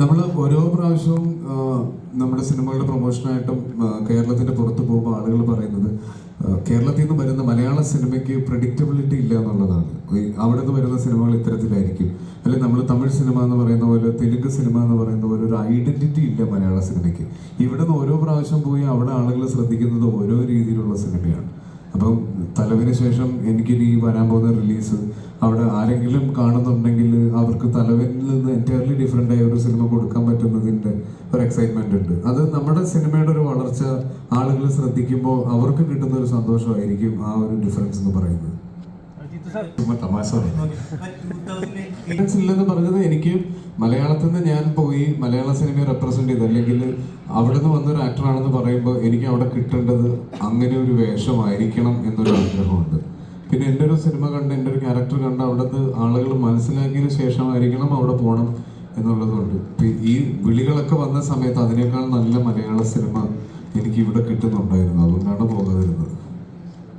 നമ്മൾ ഓരോ പ്രാവശ്യവും നമ്മുടെ സിനിമകളുടെ പ്രൊമോഷനായിട്ടും കേരളത്തിന്റെ പുറത്ത് പോകുമ്പോൾ ആളുകൾ പറയുന്നത് കേരളത്തിൽ നിന്ന് വരുന്ന മലയാള സിനിമയ്ക്ക് പ്രഡിക്റ്റബിലിറ്റി ഇല്ല എന്നുള്ളതാണ്. അവിടെ നിന്ന് വരുന്ന സിനിമകൾ ഇത്തരത്തിലായിരിക്കും. അല്ലെ നമ്മൾ തമിഴ് സിനിമ എന്ന് പറയുന്ന പോലെ തെലുങ്ക് സിനിമ എന്ന് പറയുന്ന പോലെ ഒരു ഐഡന്റിറ്റി ഇല്ല മലയാള സിനിമയ്ക്ക്. ഇവിടെ നിന്ന് ഓരോ പ്രാവശ്യം പോയി അവിടെ ആളുകൾ ശ്രദ്ധിക്കുന്നത് ഓരോ രീതിയിലുള്ള സിനിമയാണ്. അപ്പം തലവിന് ശേഷം എനിക്കിനി വരാൻ പോകുന്ന റിലീസ് അവിടെ ആരെങ്കിലും കാണുന്നുണ്ടെങ്കിൽ അവർക്ക് തലവനിൽ നിന്ന് എന്റയർലി ഡിഫറെന്റ് ആയ ഒരു സിനിമ കൊടുക്കാൻ പറ്റുന്നതിന്റെ ഒരു എക്സൈറ്റ്മെന്റ് ഉണ്ട്. അത് നമ്മുടെ സിനിമയുടെ ഒരു വളർച്ച ആളുകൾ ശ്രദ്ധിക്കുമ്പോൾ അവർക്ക് കിട്ടുന്ന ഒരു സന്തോഷമായിരിക്കും ആ ഒരു ഡിഫറൻസ് എന്ന് പറയുന്നത്. ഇല്ലെന്ന് പറഞ്ഞത് എനിക്ക് മലയാളത്തിൽ നിന്ന് ഞാൻ പോയി മലയാള സിനിമയെ റെപ്രസെന്റ് ചെയ്ത് അല്ലെങ്കിൽ അവിടെ നിന്ന് വന്നൊരു ആക്ടറാണെന്ന് പറയുമ്പോൾ എനിക്ക് അവിടെ കിട്ടേണ്ടത് അങ്ങനെ ഒരു വേഷമായിരിക്കണം എന്നൊരു ആഗ്രഹമുണ്ട്. പിന്നെ എന്റെ ഒരു സിനിമ കണ്ട് എന്റെ ഒരു ക്യാരക്ടർ കണ്ട് അവിടുത്തെ ആളുകൾ മനസ്സിലാക്കിയതിന് ശേഷമായിരിക്കണം അവിടെ പോകണം എന്നുള്ളതുകൊണ്ട് ഈ വിളികളൊക്കെ വന്ന സമയത്ത് അതിനേക്കാൾ നല്ല മലയാള സിനിമ എനിക്ക് ഇവിടെ കിട്ടുന്നുണ്ടായിരുന്നു. അതുകൊണ്ടാണ് പോകാതിരുന്നത്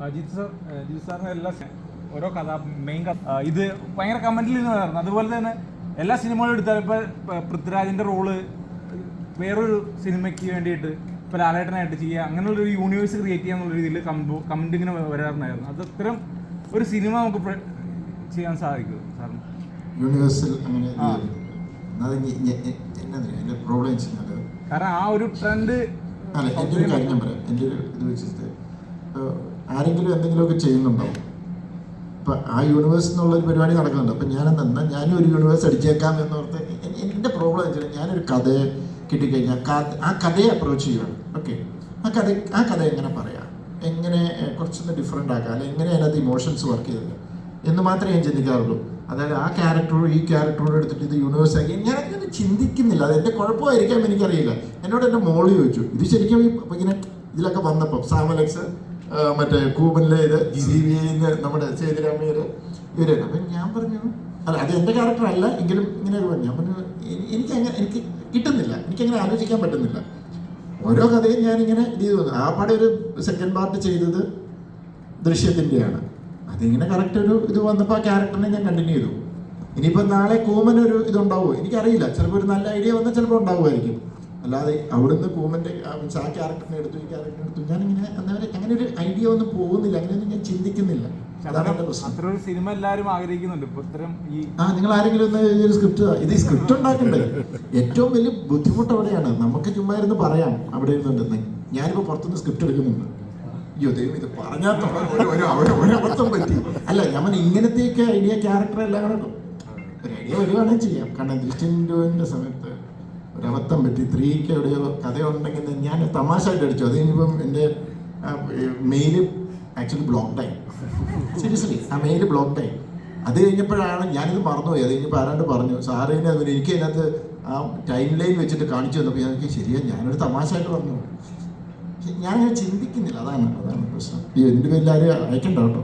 അജിത് ഓരോ കഥ മെയിൻ ഇത് ഭയങ്കര കമന്റിൽ നിന്ന് വരുന്നത് അതുപോലെ തന്നെ എല്ലാ സിനിമകളും എടുത്താൽ ഇപ്പൊ പൃഥ്വിരാജിന്റെ റോൾ വേറൊരു സിനിമയ്ക്ക് വേണ്ടിയിട്ട് ഇപ്പൊ ലാലേട്ടനായിട്ട് ചെയ്യുക അങ്ങനെയുള്ള ഒരു യൂണിവേഴ്സ് ക്രിയേറ്റ് ചെയ്യാന്നുള്ള രീതിയിൽ കമന്റ് ഇങ്ങനെ വരാറുണ്ടായിരുന്നു. അത് അത്തരം ഒരു സിനിമ നമുക്ക് ചെയ്യാൻ സാധിക്കും. സാറിന് യൂണിവേഴ്സൽ അങ്ങനെ എന്റെ പ്രോബ്ലം കാരണം ആ ഒരു ട്രെൻഡ് അല്ല എന്റെ ഒരു കാര്യം ഞാൻ പറയാം. എന്റെ ഒരു ഇത് വെച്ചിട്ട് ഏഹ്, ആരെങ്കിലും എന്തെങ്കിലുമൊക്കെ ചെയ്യുന്നുണ്ടാവും ഇപ്പം ആ യൂണിവേഴ്സ് എന്നുള്ള ഒരു പരിപാടി നടക്കുന്നുണ്ട്? അപ്പം ഞാൻ എന്നാൽ ഞാനും ഒരു യൂണിവേഴ്സ് അടിച്ചേക്കാം എന്നോർത്ത് എന്റെ പ്രോബ്ലം വെച്ചാൽ ഞാനൊരു കഥ കിട്ടിക്കഴിഞ്ഞാൽ ആ കഥയെ അപ്രോച്ച് ചെയ്യുകയാണ് ഓക്കെ ആ കഥ ആ കഥ എങ്ങനെ പറയാം? എങ്ങനെ കുറച്ചൊന്ന് ഡിഫറെന്റ് ആക്കാം. അല്ലെങ്കിൽ എങ്ങനെ അതിനകത്ത് ഇമോഷൻസ് വർക്ക് ചെയ്തത്? എന്ന് മാത്രമേ ഞാൻ ചിന്തിക്കാറുള്ളൂ. അതായത് ആ ക്യാരക്ടറോട് ഈ ക്യാരക്ടറോട് എടുത്തിട്ട് ഇത് യൂണിവേഴ്സ് ആക്കി. ഞാൻ അങ്ങനെ ചിന്തിക്കുന്നില്ല. അത് എന്റെ കുഴപ്പമായിരിക്കാം എനിക്കറിയില്ല. എന്നോട് എന്റെ മോൾ ചോദിച്ചു ഇത് ശരിക്കും ഇങ്ങനെ ഇതിലൊക്കെ വന്നപ്പം സാമലക്സ് മറ്റേ കൂബനിലെ ഇത് സി ബി ഐന്ന് നമ്മുടെ സേതുരാമയ്യര് ഇവരെ അപ്പം ഞാൻ പറഞ്ഞു അല്ല അത് എന്റെ ക്യാരക്ടർ അല്ല. എങ്കിലും ഇങ്ങനെ ഒരു പറഞ്ഞു ഞാൻ പറഞ്ഞു "എനി- എനിക്ക് അങ്ങനെ എനിക്ക് കിട്ടുന്നില്ല. എനിക്കങ്ങനെ ആലോചിക്കാൻ പറ്റുന്നില്ല. ഓരോ കഥയും ഞാനിങ്ങനെ ഇത് ചെയ്തു. ആ പടം ഒരു സെക്കൻഡ് പാർട്ട് ചെയ്തത് ദൃശ്യത്തിന്റെയാണ് അതിങ്ങനെ കറക്റ്റ് ഒരു ഇത് വന്നപ്പോൾ ആ ക്യാരക്ടറിനെ ഞാൻ കണ്ടിന്യൂ ചെയ്തു. ഇനിയിപ്പോൾ നാളെ കോമൻ ഒരു ഇതുണ്ടാവുമോ? എനിക്കറിയില്ല. ചിലപ്പോൾ ഒരു നല്ല ഐഡിയ വന്നാൽ ചിലപ്പോൾ ഉണ്ടാവുമായിരിക്കും. അല്ലാതെ അവിടുന്ന് കൂമന്റെ ആ ക്യാരക്ടറിനെ എടുത്തു ഈ ക്യാരക്ടറിനെ എടുത്തു ഞാനിങ്ങനെ അന്നേരം അങ്ങനെ ഒരു ഐഡിയ ഒന്നും പോകുന്നില്ല അങ്ങനെയൊന്നും ഞാൻ ചിന്തിക്കുന്നില്ല. അതാണ് എന്റെ പ്രശ്നം. അത്ര ഒരു സിനിമ എല്ലാവരും ആഗ്രഹിക്കുന്നുണ്ട്. ഇത്തരം ഈ ആ നിങ്ങൾ ആരെങ്കിലും ഒന്ന് ഒരു സ്ക്രിപ്റ്റ് ഇത് സ്ക്രിപ്റ്റ് ഉണ്ടാക്കണ്ടേ? ഏറ്റവും വലിയ ബുദ്ധിമുട്ട് അവിടെയാണ്. നമുക്ക് ചുമ്മാ ഇരുന്ന് പറയാം അവിടെ ഇരുന്നുണ്ടെന്ന്. ഞാനിപ്പോൾ പുറത്തുനിന്ന് സ്ക്രിപ്റ്റ് എടുക്കുന്നുണ്ട്. അയ്യോ ദൈവം ഇത് പറഞ്ഞാൽ തൊ- ഒരു- ഒരു ഒരു- ഒരു പറ്റി. അല്ല ഞാൻ ഇങ്ങനത്തെയൊക്കെ ഐഡിയ ക്യാരക്ടർ എല്ലാം കൂടെ ഒരു ഐഡിയ വരുവാണെങ്കിൽ ചെയ്യാം. കാരണം ദൃഷ്ടിന്റെ സമയത്ത് അബദ്ധം പറ്റി ത്രീക്ക് എവിടെയോ കഥയുണ്ടെങ്കിൽ ഞാൻ തമാശയായിട്ട് അടിച്ചു. അത് ഇനിയിപ്പം എന്റെ മെയിൽ ആക്ച്വലി ബ്ലോക്ക്ഡായി സീരിയസ്ലി ആ മെയിൽ ബ്ലോക്ക്ഡായി അത് കഴിഞ്ഞപ്പോഴാണ് ഞാനിത് മറന്നുപോയി. അത് കഴിഞ്ഞപ്പോൾ ആരാണ്ട് പറഞ്ഞു സാറിന് അതിന് എനിക്ക് അതിനകത്ത് ആ ടൈം ലൈൻ വെച്ചിട്ട് കാണിച്ചു തന്നപ്പോൾ എനിക്ക് ശരിയാണ് ഞാനൊരു തമാശയായിട്ട് പറഞ്ഞു. ഞാനങ്ങനെ ചിന്തിക്കുന്നില്ല. അതാണ് അതാണ് പ്രശ്നം. ഈ എന്റെ പേരിൽ അയക്കണ്ട കേട്ടോ.